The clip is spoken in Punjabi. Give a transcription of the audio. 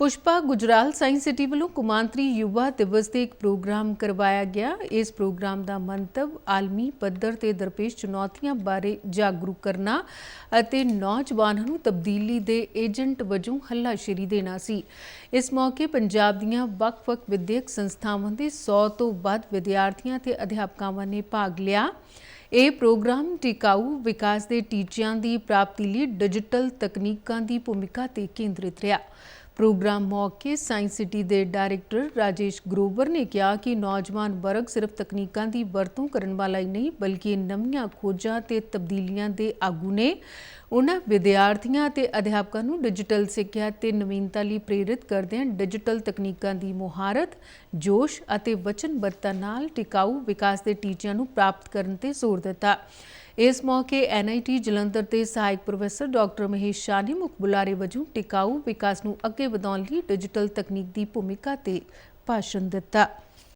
ਪੁਸ਼ਪਾ ਗੁਜਰਾਲ ਸਾਇੰਸ ਸਿਟੀ ਵੱਲੋਂ ਕੁਮਾਂਤਰੀ ਯੁਵਾ ਦਿਵਸ ਤੇ ਇੱਕ ਪ੍ਰੋਗਰਾਮ ਕਰਵਾਇਆ ਗਿਆ। ਇਸ ਪ੍ਰੋਗਰਾਮ ਦਾ ਮੰਤਵ ਆਲਮੀ ਪੱਧਰ ਤੇ ਦਰਪੇਸ਼ ਚੁਣੌਤੀਆਂ ਬਾਰੇ ਜਾਗਰੂਕ ਕਰਨਾ ਅਤੇ ਨੌਜਵਾਨਾਂ ਨੂੰ ਤਬਦੀਲੀ ਦੇ ਏਜੰਟ ਵਜੋਂ ਹੱਲਾਸ਼ੇਰੀ ਦੇਣਾ ਸੀ। ਇਸ ਮੌਕੇ ਪੰਜਾਬ ਦੀਆਂ ਵੱਖ-ਵੱਖ ਵਿਦਿਅਕ ਸੰਸਥਾਵਾਂ ਦੇ 100 ਤੋਂ ਵੱਧ ਵਿਦਿਆਰਥੀਆਂ ਤੇ ਅਧਿਆਪਕਾਵਾਂ ਨੇ ਭਾਗ ਲਿਆ। ਇਹ ਪ੍ਰੋਗਰਾਮ ਟਿਕਾਊ ਵਿਕਾਸ ਦੇ ਟੀਚਿਆਂ ਦੀ ਪ੍ਰਾਪਤੀ ਲਈ ਡਿਜੀਟਲ ਤਕਨੀਕਾਂ ਦੀ ਭੂਮਿਕਾ ਤੇ ਕੇਂਦਰਿਤ ਰਿਹਾ। ਪ੍ਰੋਗਰਾਮ ਮੌਕੇ ਸਾਇੰਸ ਸਿਟੀ ਦੇ ਡਾਇਰੈਕਟਰ ਰਾਜੇਸ਼ ਗਰੋਵਰ ਨੇ ਕਿਹਾ ਕਿ ਨੌਜਵਾਨ ਵਰਗ ਸਿਰਫ ਤਕਨੀਕਾਂ ਦੀ ਵਰਤੋਂ ਕਰਨ ਵਾਲਾ ਹੀ ਨਹੀਂ, ਬਲਕਿ ਨਵੀਆਂ ਖੋਜਾਂ ਤੇ ਤਬਦੀਲੀਆਂ ਦੇ ਆਗੂ ਨੇ। ਉਹਨਾਂ ਵਿਦਿਆਰਥੀਆਂ ਤੇ ਅਧਿਆਪਕਾਂ ਨੂੰ ਡਿਜੀਟਲ ਸਿੱਖਿਆ ਤੇ ਨਵੀਨਤਾ ਲਈ ਪ੍ਰੇਰਿਤ ਕਰਦਿਆਂ ਡਿਜੀਟਲ ਤਕਨੀਕਾਂ ਦੀ ਮੁਹਾਰਤ, ਜੋਸ਼ ਅਤੇ ਵਚਨਬੱਧਤਾ ਨਾਲ ਟਿਕਾਊ ਵਿਕਾਸ ਦੇ ਟੀਚਿਆਂ ਨੂੰ ਪ੍ਰਾਪਤ ਕਰਨ ਤੇ ਜ਼ੋਰ ਦਿੱਤਾ। ਇਸ ਮੌਕੇ ਐਨਆਈਟੀ ਜਲੰਧਰ ਦੇ ਸਹਾਇਕ ਪ੍ਰੋਫੈਸਰ ਡਾਕਟਰ ਮਹੇਸ਼ ਸ਼ਾਹ ਨੇ ਮੁੱਖ ਬੁਲਾਰੇ ਵਜੋਂ ਟਿਕਾਊ ਵਿਕਾਸ ਨੂੰ ਅੱਗੇ ਵਧਾਉਣ ਲਈ ਡਿਜੀਟਲ ਤਕਨੀਕ ਦੀ ਭੂਮਿਕਾ ਤੇ ਭਾਸ਼ਣ ਦਿੱਤਾ।